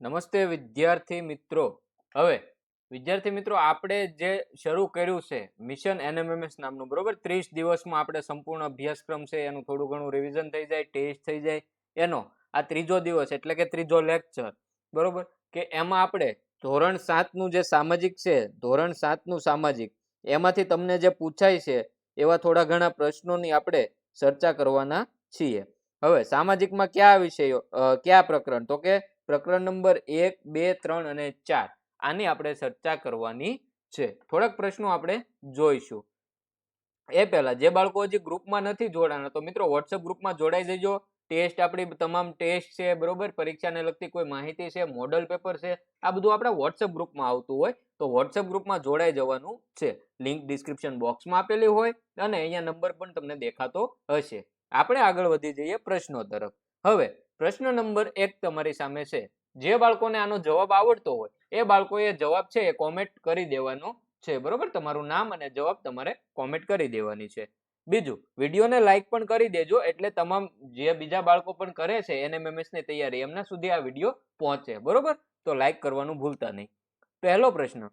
નમસ્તે વિદ્યાર્થી મિત્રો. હવે, વિદ્યાર્થી મિત્રો, આપણે જે શરૂ કર્યું છે, મિશન એનએમએમએસ નામનું, બરોબર? ત્રીસ દિવસમાં આપણે સંપૂર્ણ અભ્યાસક્રમ છે, એનું થોડું ઘણું રિવિઝન થઈ જાય ટેસ્ટ થઈ જાય. એનો, આ ત્રીજો દિવસ, એટલે કે ત્રીજો લેક્ચર બરોબર? કે એમાં આપણે ધોરણ સાતનું જે સામાજિક છે, ધોરણ સાતનું સામાજિક, એમાંથી તમને જે પૂછાય છે, એવા થોડા ઘણા પ્રશ્નોની આપણે ચર્ચા કરવાના છીએ. હવે સામાજિકમાં કયા વિષયો કયા પ્રકરણ? તો કે પ્રકરણ નંબર એક, બે, ત્રણ અને ચાર. આની આપણે ચર્ચા કરવાની છે. થોડાક પ્રશ્નો આપણે જોઈશું. એ પહેલા, જે બાળકો હજી ગ્રુપમાં નથી જોડાના, તો મિત્રો વોટ્સઅપ ગ્રુપમાં જોડાઈ જજો. ટેસ્ટ આપણી તમામ ટેસ્ટ છે, બરોબર? પરીક્ષાને લગતી કોઈ માહિતી છે મોડલ પેપર છે, આ બધું આપણા વોટ્સઅપ ગ્રુપમાં આવતું હોય, તો વોટ્સઅપ ગ્રુપમાં જોડાઈ જવાનું છે. લિંક ડિસ્ક્રિપ્શન બોક્સમાં આપેલી હોય અને અહીંયા નંબર પણ તમને દેખાતો હશે. આપણે આગળ વધી જઈએ પ્રશ્નો તરફ. હવે, પ્રશ્ન નંબર એક તમારી સામે છે. જે બાળકોને આનો જવાબ આવડતો હોય, એ બાળકોએ જવાબ છે એ કોમેન્ટ કરી દેવાનો છે, બરોબર? તમારું નામ અને જવાબ તમારે કોમેન્ટ કરી દેવાની છે. બીજું, વિડીયોને લાઇક પણ કરી દેજો એટલે તમામ જે બીજા બાળકો પણ કરે છે એનએમએમએસની તૈયારી, એમના સુધી આ વીડિયો પહોંચે, બરોબર? તો લાઇક કરવાનું ભૂલતા નહીં. પહેલો પ્રશ્ન,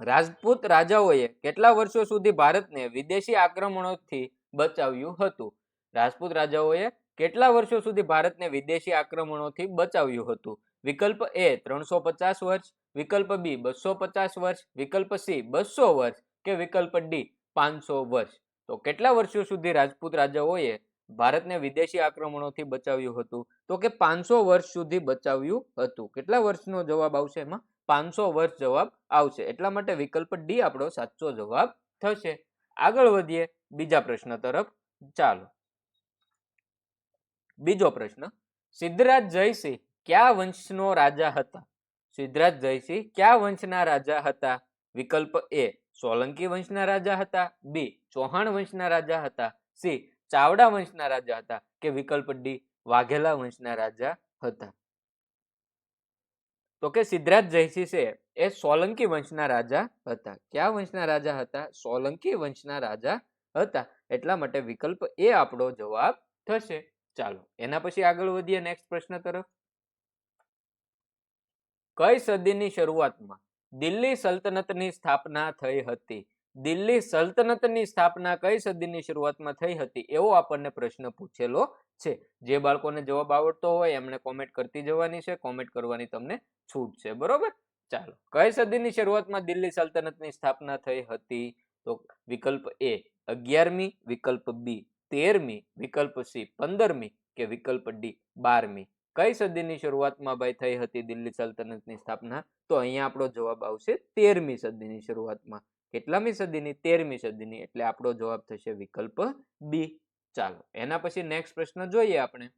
રાજપૂત રાજાઓએ કેટલા વર્ષો સુધી ભારતને વિદેશી આક્રમણોથી બચાવ્યું હતું? રાજપૂત રાજાઓએ કેટલા વર્ષો સુધી ભારતને વિદેશી આક્રમણોથી બચાવ્યું હતું? વિકલ્પ એ, ત્રણસો પચાસ વર્ષ, વિકલ્પ બી, બસો પચાસ વર્ષ, વિકલ્પ સી, બસો વર્ષ કે વિકલ્પ ડી, પાંચસો વર્ષ? તો કેટલા વર્ષો સુધી રાજપૂત રાજાઓએ ભારતને વિદેશી આક્રમણોથી બચાવ્યું હતું? તો કે પાંચસો વર્ષ સુધી બચાવ્યું હતું? કેટલા વર્ષનો જવાબ આવશે એમાં? પાંચસો વર્ષ જવાબ આવશે. એટલા માટે વિકલ્પ ડી આપણો સાચો જવાબ થશે. આગળ વધીએ બીજા પ્રશ્ન તરફ. ચાલો. બીજો પ્રશ્ન. સિદ્ધરાજ જયસિંહ કયા વંશનો રાજા હતા? સિદ્ધરાજ જયસિંહ કયા વંશના રાજા હતા? વિકલ્પ એ. સોલંકી વંશના રાજા હતા, બી, ચૌહાણ વંશના રાજા હતા, સી, ચાવડા વંશના રાજા હતા કે વિકલ્પ ડી, વાઘેલા વંશના રાજા હતા. તો કે સિદ્ધરાજ જયસિંહ એ સોલંકી વંશના રાજા હતા. કયા વંશના રાજા હતા? સોલંકી વંશના રાજા હતા. એટલા માટે વિકલ્પ એ આપણો જવાબ થશે. ચાલો, એના પછી આગળ વધીએ નેક્સ્ટ પ્રશ્ન તરફ. કઈ સદીની શરૂઆતમાં દિલ્હી સલ્તનતની સ્થાપના થઈ હતી. દિલ્હી સલ્તનતની સ્થાપના કઈ સદીની શરૂઆતમાં થઈ હતી? એવો આપણને પ્રશ્ન પૂછેલો છે. જે બાળકોને જવાબ આવડતો હોય એમણે કોમેન્ટ કરતી જવાની છે કોમેન્ટ કરવાની તમને છૂટ છે. બરોબર? ચાલો. કઈ સદીની શરૂઆતમાં દિલ્હી સલ્તનતની સ્થાપના થઈ હતી? તો વિકલ્પ એ અગિયારમી, વિકલ્પ બી તેરમી, વિકલ્પ સી પંદરમી કે વિકલ્પ ડી બારમી? કઈ સદીની શરૂઆતમાં ભાઈ થઈ હતી દિલ્હી સલ્તનતની સ્થાપના? તો અહીંયા આપણો જવાબ આવશે તેરમી સદીની શરૂઆતમાં. કેટલામી સદીની? તેરમી સદીની. એટલે આપણો જવાબ થશે વિકલ્પ બી. ચાલો, એના પછી નેક્સ્ટ પ્રશ્ન જોઈએ આપણે.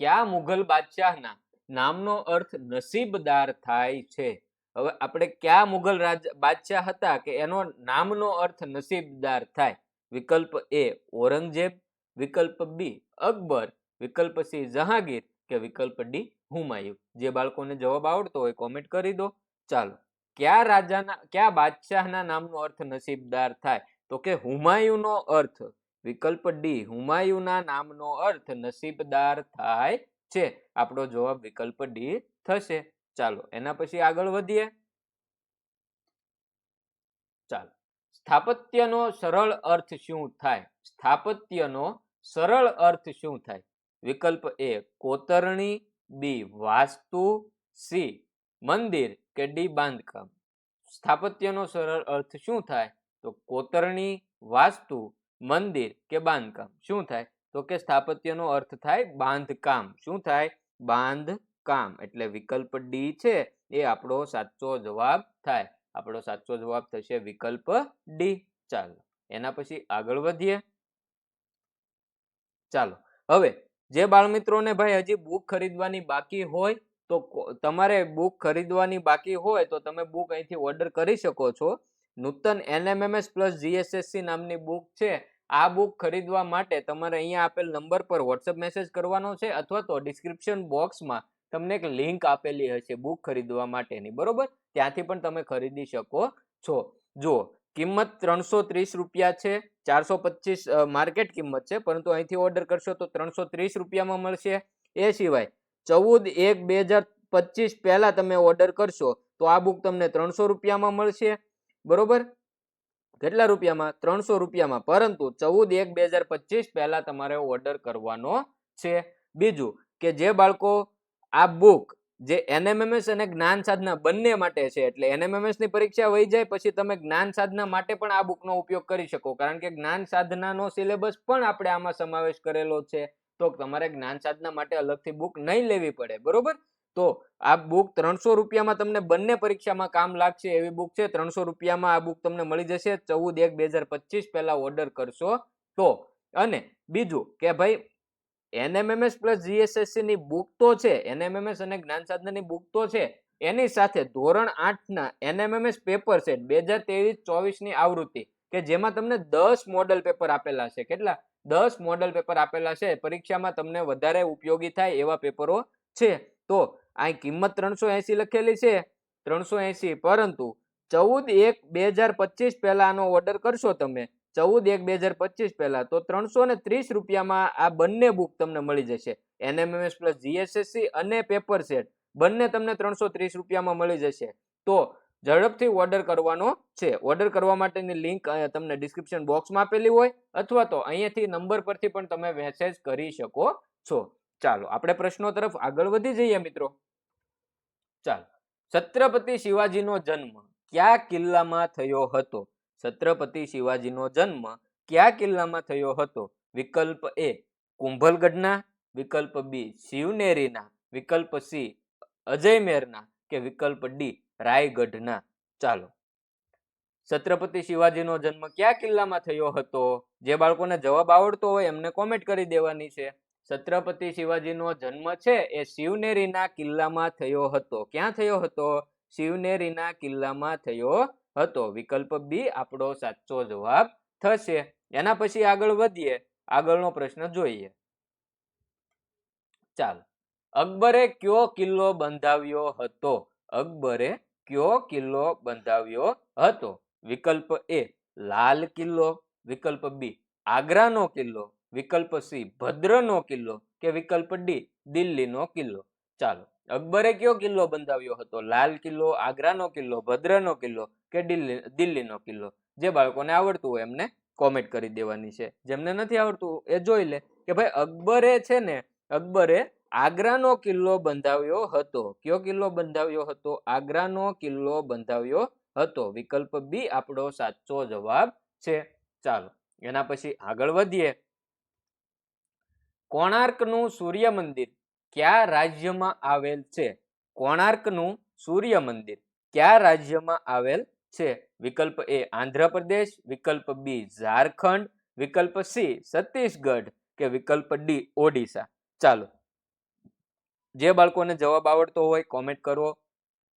કયા મુઘલ બાદશાહના નામનો અર્થ નસીબદાર થાય છે? હવે આપણે કયા મુઘલ રાજ બાદશાહ હતા કે એનો નામનો અર્થ નસીબદાર થાય? વિકલ્પ એ ઔરંગઝેબ વિકલ્પ બી અકબર વિકલ્પ સી, જહાંગીર કે વિકલ્પ ડી, હુમાયુ. જે બાળકોને જવાબ આવડતો હોય કોમેન્ટ કરી દો. ચાલો. કયા રાજાના, કયા બાદશાહના નામનો અર્થ નસીબદાર થાય? તો કે હુમાયુનો અર્થ. વિકલ્પ ડી, હુમાયુના નામનો અર્થ નસીબદાર થાય છે. આપણો જવાબ વિકલ્પ ડી થશે. ચાલો, એના પછી આગળ વધીએ. ચાલો. સ્થાપત્યનો સરળ અર્થ શું થાય? સ્થાપત્યનો સરળ અર્થ શું થાય? વિકલ્પ એ કોતરણી, બી વાસ્તુ, સી મંદિર કે ડી બાંધકામ. સ્થાપત્યનો સરળ અર્થ શું થાય? તો કોતરણી, વાસ્તુ, મંદિર કે બાંધકામ. શું થાય? તો કે સ્થાપત્યનો અર્થ થાય બાંધકામ. શું થાય? બાંધકામ. એટલે વિકલ્પ ડી છે, એ આપણો સાચો જવાબ થાય. આપણો સાચો જવાબ થશે વિકલ્પ ડી. ચાલો, એના પછી આગળ વધીએ. ચાલો, હવે જે બાળમિત્રોને ભાઈ હજી બુક ખરીદવાની બાકી હોય, તો તમારે બુક ખરીદવાની બાકી હોય, તો તમે બુક અહીંથી ઓર્ડર કરી શકો છો. નૂતન એનએમએમએસ પ્લસ જીએસએસસી નામની બુક છે. આ બુક ખરીદવા માટે તમારે અહીંયા આપેલ નંબર પર વોટ્સઅપ મેસેજ કરવાનો છે, અથવા તો ડિસ્ક્રિપ્શન બોક્સમાં તમને એક લિંક આપેલી હશે બુક ખરીદવા માટેની. બરોબર? ત્યાંથી પણ તમે ખરીદી શકો છો. જુઓ કિંમત ત્રણસો ત્રીસ રૂપિયા છે. ચારસો પચીસ માર્કેટ કિંમત છે. પરંતુ અહીંથી ઓર્ડર કરશો તો ત્રણસો ત્રીસ રૂપિયામાં મળશે. એ સિવાય ચૌદ એક બે હજાર પચીસ પહેલાં તમે ઓર્ડર કરશો તો આ બુક તમને ત્રણસો રૂપિયામાં મળશે. બરોબર? કેટલા રૂપિયામાં? ત્રણસો રૂપિયામાં. પરંતુ ચૌદ એક બે હજાર પચીસ પહેલાં તમારે ઓર્ડર કરવાનો છે. બીજું કે જે બાળકો આ બુક જે એનએમએમએસ અને જ્ઞાન સાધના બંને માટે છે, એટલે એનએમએમએસની પરીક્ષા વહી જાય, પછી તમે જ્ઞાન સાધના માટે પણ આ બુકનો ઉપયોગ કરી શકો. કારણ કે જ્ઞાન સાધનાનો સિલેબસ પણ આપણે આમાં સમાવેશ કરેલો છે. તો તમારે જ્ઞાન સાધના માટે અલગથી બુક નહીં લેવી પડે, બરોબર? તો આ બુક ત્રણસો રૂપિયામાં તમને બંને પરીક્ષામાં કામ લાગશે, એવી બુક છે, ત્રણસો રૂપિયામાં આ બુક તમને મળી જશે, ચૌદ એક બે હજાર પચીસ પહેલા ઓર્ડર કરશો. તો અને બીજું કે ભાઈ એનએમએમએસ પ્લસ જીએસએસસી ની બુક તો છે, એનએમએમએસ અને જ્ઞાન સાધનાની બુક તો છે. એની સાથે ધોરણ આઠ ના એનએમએમએસ પેપર સેટ બે હજાર ત્રેવીસ ચોવીસની આવૃત્તિ, કે જેમાં તમને દસ મોડલ પેપર આપેલા છે. કેટલા? દસ મોડલ પેપર આપેલા છે. પરીક્ષામાં તમને વધારે ઉપયોગી થાય એવા પેપરો છે. તો આ કિંમત ત્રણસો એસી લખેલી છે. ત્રણસો એસી, પરંતુ ચૌદ એક બે હજાર પચીસ પહેલા આનો ઓર્ડર કરશો તમે. ચૌદ એક બે હજાર પચીસ પહેલા, તો ત્રણસો ને ત્રીસ રૂપિયામાં આ બંને બુક તમને મળી જશે. એનએમએમએસ પ્લસ જીએસએસસી અને પેપર સેટ બંને તમને ત્રણસો ત્રીસ રૂપિયામાં મળી જશે. તો ઝડપથી ઓર્ડર કરવાનો છે. ઓર્ડર કરવા માટેની લિંક તમને ડિસ્ક્રિપ્શન બોક્સમાં આપેલી હોય, અથવા તો અહીંયાથી નંબર પરથી પણ તમે મેસેજ કરી શકો છો. ચાલો, આપણે પ્રશ્નો તરફ આગળ વધી જઈએ મિત્રો. ચાલો. છત્રપતિ શિવાજીનો જન્મ કયા કિલ્લામાં થયો હતો? છત્રપતિ શિવાજીનો જન્મ કયા કિલ્લામાં થયો હતો? વિકલ્પ એ કુંભલગઢના, વિકલ્પ બી શિવનેરીના, વિકલ્પ સી અજયમેરના કે વિકલ્પ ડી રાયગઢના? ચાલો. છત્રપતિ શિવાજીનો જન્મ કયા કિલ્લામાં થયો હતો? જે બાળકોને જવાબ આવડતો હોય એમને કોમેન્ટ કરી દેવાની છે. છત્રપતિ શિવાજીનો જન્મ છે એ શિવનેરીના કિલ્લામાં થયો હતો. ક્યાં થયો હતો? શિવનેરીના કિલ્લામાં થયો હતો. વિકલ્પ બી આપણો સાચો જવાબ થશે. એના પછી આગળ વધીએ. આગળનો પ્રશ્ન જોઈએ. ચાલો. અકબરે કયો કિલ્લો બંધાવ્યો હતો? અકબરે કયો કિલ્લો બંધાવ્યો હતો? વિકલ્પ એ લાલ કિલ્લો. વિકલ્પ બી આગ્રાનો કિલ્લો. વિકલ્પ સી ભદ્રનો કિલ્લો કે વિકલ્પ ડી દિલ્હીનો કિલ્લો? ચાલો. અકબરે કયો કિલ્લો બંધાવ્યો હતો? લાલ કિલ્લો, આગ્રાનો કિલ્લો, ભદ્રનો કિલ્લો? કે દિલ્હી દિલ્હીનો કિલ્લો. જે બાળકોને આવડતું હોય એમને કોમેન્ટ કરી દેવાની છે. જેમને નથી આવડતું એ જોઈ લે કે ભાઈ અકબરે છે ને, અકબરે આગ્રાનો કિલ્લો બંધાવ્યો હતો. કયો કિલ્લો બંધાવ્યો હતો? આગ્રાનો કિલ્લો બંધાવ્યો હતો. વિકલ્પ બી આપણો સાચો જવાબ છે. ચાલો, એના પછી આગળ વધીએ. કોણાર્કનું સૂર્ય મંદિર કયા રાજ્યમાં આવેલ છે? કોણાર્કનું સૂર્ય મંદિર કયા રાજ્યમાં આવેલ છે. વિકલ્પ એ આંધ્રપ્રદેશ, વિકલ્પ બી ઝારખંડ, વિકલ્પ સી છત્તીસગઢ કે વિકલ્પ ડી ઓડિશા. ચાલો. જે બાળકોને જવાબ આવડતો હોય કોમેન્ટ કરો.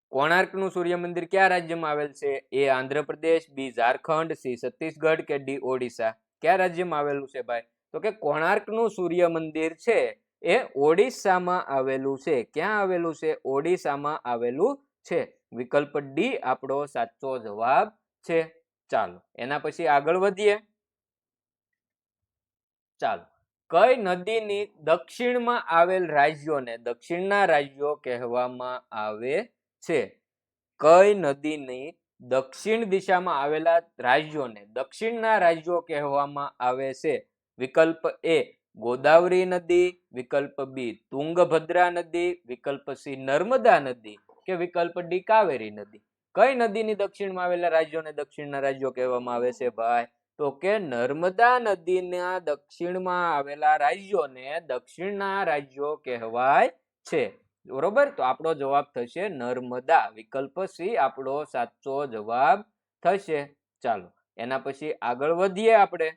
કોણાર્કનું સૂર્ય મંદિર કયા રાજ્યમાં આવેલ છે? A Andhra Pradesh, B Jharkhand, C Chhattisgarh કે ડી ઓડિશા. કયા રાજ્યમાં આવેલું છે ભાઈ? તો કે કોણાર્કનું સૂર્ય મંદિર છે એ ઓડિશામાં આવેલું છે. ક્યાં આવેલું છે? ઓડિશામાં આવેલું છે. વિકલ્પ ડી આપણો સાચો જવાબ છે. ચાલો, એના પછી આગળ વધીએ. ચાલો, કઈ નદીની દક્ષિણમાં આવેલ રાજ્યોને દક્ષિણના રાજ્યો કહેવામાં આવે છે? કઈ નદીની દક્ષિણ દિશામાં આવેલા રાજ્યોને દક્ષિણના રાજ્યો કહેવામાં આવે છે? વિકલ્પ એ ગોદાવરી નદી, વિકલ્પ બી તુંગભદ્રા નદી, વિકલ્પ સી નર્મદા નદી કે વિકલ્પ ડી કાવેરી નદી. કઈ નદીની દક્ષિણમાં આવેલા રાજ્યોને દક્ષિણના રાજ્યો કહેવામાં આવે છે ભાઈ? તો કે નર્મદા નદીના દક્ષિણમાં આવેલા રાજ્યોને દક્ષિણના રાજ્યો કહેવાય છે. બરોબર? તો આપણો જવાબ થશે નર્મદા. વિકલ્પ સી, આપણો સાચો જવાબ થશે. ચાલો, એના પછી આગળ વધીએ આપણે.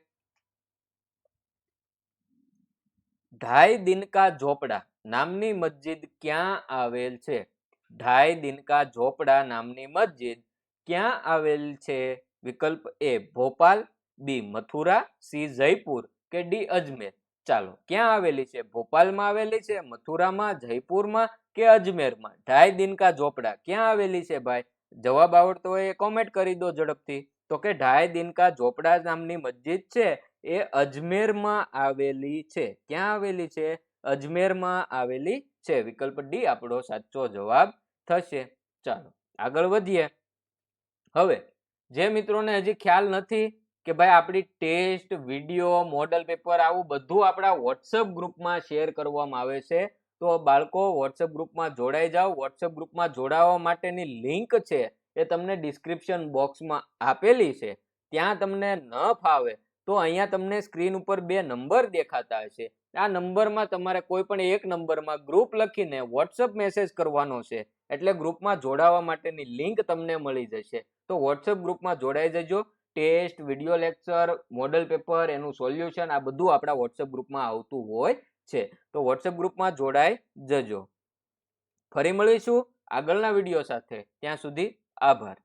ઢાઈ દિનકા ઝોપડા નામની મસ્જિદ ક્યાં આવેલ છે? ઢાઈ દિનકા ઝોપડા નામની મસ્જિદ ક્યાં આવેલ છે? વિકલ્પ A Bhopal, B Mathura, C Jaipur કે ડી અજમેર? ચાલો, ક્યાં આવેલી છે? ભોપાલમાં આવેલી છે, મથુરામાં, જયપુરમાં કે અજમેરમાં? ઢાઈ દિનકા ઝોપડા ક્યાં આવેલી છે ભાઈ? જવાબ આવડતો હોય એ કોમેન્ટ કરી દો ઝડપથી. તો કે ઢાઈ દિનકા ઝોપડા નામની મસ્જિદ છે, એ અજમેરમાં આવેલી છે. ક્યાં આવેલી છે? અજમેરમાં આવેલી છે. વિકલ્પ ડી, આપણો સાચો જવાબ થશે. ચાલો, આગળ વધીએ. હવે, જે મિત્રોને હજી ખ્યાલ નથી કે ભાઈ આપણી ટેસ્ટ, વીડિયો, મોડલ પેપર, આવું બધું આપણા વોટ્સઅપ ગ્રુપમાં શેર કરવામાં આવે છે, તો બાળકો વોટ્સઅપ ગ્રુપમાં જોડાઈ જાઓ. વોટ્સઅપ ગ્રુપમાં જોડાવા માટેની લિંક છે એ તમને ડિસ્ક્રિપ્શન બોક્સમાં આપેલી છે. ત્યાં તમને ન ફાવે તો અહીંયા તમને સ્ક્રીન ઉપર બે નંબર દેખાતા હશે. આ નંબરમાં તમારે કોઈ પણ એક નંબરમાં ગ્રુપ લખીને વોટ્સઅપ મેસેજ કરવાનો છે. એટલે ગ્રુપમાં જોડાવા માટેની લિંક તમને મળી જશે. તો વોટ્સઅપ ગ્રુપમાં જોડાઈ જજો. Test video lecture model paper એનું સોલ્યુશન આ બધું આપણા વોટ્સઅપ ગ્રુપમાં આવતું હોય છે. તો વોટ્સઅપ ગ્રુપમાં જોડાઈ જજો. ફરી મળીશું આગળના વીડિયો સાથે. ત્યાં સુધી આભાર.